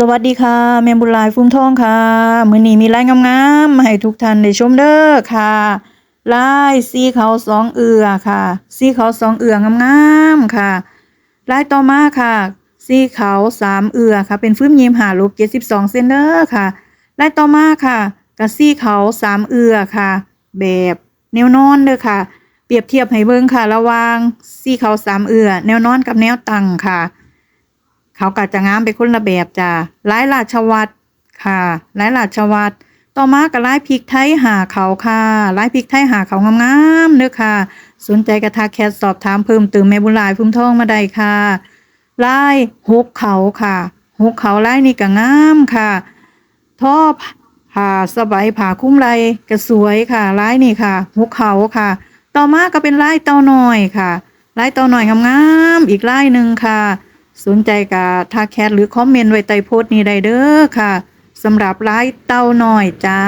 สวัสดีค่ะแม่บุญลายฟุ้มทองค่ะมือนี้มีลายงามๆมาให้ทุกท่านได้ชมเด้อค่ะลายสีเขาสองเอือค่ะ สีเขาสองเอืองามๆค่ะลายต่อมาค่ะ สีเขาสามเอือค่ะ เป็นฟื้มยิมหารูป72เซนเด้อค่ะลายต่อมาค่ะกับสีเขาสามเอือค่ะ แบบแนวนอนเด้อค่ะ เปรียบเทียบให้เบิ่งค่ะ ระวางสีเขาสามเอือแนวนอนกับแนวตั้งค่ะ เขาก็จะงามไปคนละแบบจ้ะลายราชวัตรค่ะลายราชวัตรต่อมาก็ลายพริกไทยหาเขาค่ะลายพริกไทยหาเขางามๆเด้อค่ะ สนใจกระทักแคทสอบถามเพิ่มเติมแม่บุญหลายพุ่มทองมาได้ค่ะลายหกเขาค่ะหกเขาลายนี่ก็งามค่ะท่อผ่าสบายผ่าคุ้มไหลก็สวยค่ะลายนี่ค่ะหกเขาค่ะ ต่อมาก็เป็นลายเต้าน้อยค่ะลายเต้าน้อยงามๆอีกลายหนึ่งค่ะ สนใจกับทาแคทหรือคอมเมนต์ไว้ใต้โพสต์นี้ได้เด้อค่ะสำหรับไลฟ์เต้าหน่อยจ้า